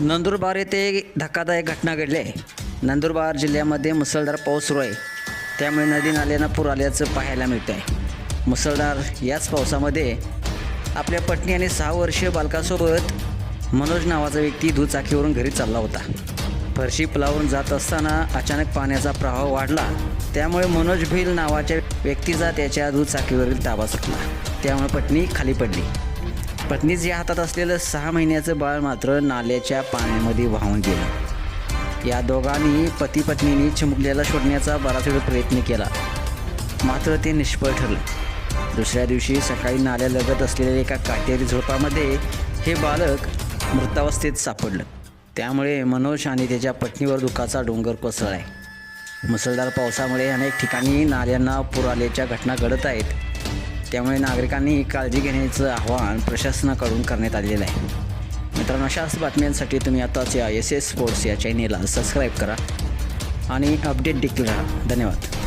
नंदुरबार येथे धक्कादायक घटना घडली. आहे नंदुरबार जिल्ह्यामध्ये मुसळधार पाऊस सुरू आहे. त्यामुळे नदी नाल्यांना पूर आल्याचं पाहायला मिळतं आहे मुसळधार याच पावसामध्ये आपल्या पत्नी आणि सहा वर्षीय बालकासोबत मनोज नावाचा व्यक्ती दुचाकीवरून घरी चालला होता. फरशी पुलावरून जात असताना अचानक पाण्याचा प्रवाह वाढला. त्यामुळे मनोज भिल नावाच्या व्यक्तीचा त्याच्या दुचाकीवरील ताबा सुटला. त्यामुळे पत्नी खाली पडली. पत्नीच्या हातात असलेलं सहा महिन्याचं बाळ मात्र नाल्याच्या पाण्यामध्ये वाहून गेलं. या दोघांनी पती पत्नीने चिमुकल्याला शोधण्याचा बराच वेळ प्रयत्न केला. मात्र ते निष्फळ ठरलं. दुसऱ्या दिवशी सकाळी नाल्यालगत असलेल्या एका काटेरी झोपामध्ये हे बालक मृतावस्थेत सापडलं. त्यामुळे मनोज आणि त्याच्या पत्नीवर दुःखाचा डोंगर कोसळला आहे मुसळधार पावसामुळे अनेक ठिकाणी नाल्यांना पूर आल्याच्या घटना घडत आहेत. त्यामुळे नागरिकांनी काळजी घेण्याचं आवाहन प्रशासनाकडून करण्यात आलेलं आहे. मित्रांनो अशाच बातम्यांसाठी तुम्ही आताच या एस एस स्पोर्ट्स या चॅनेलला सबस्क्राईब करा आणि अपडेट देखील राहा. धन्यवाद.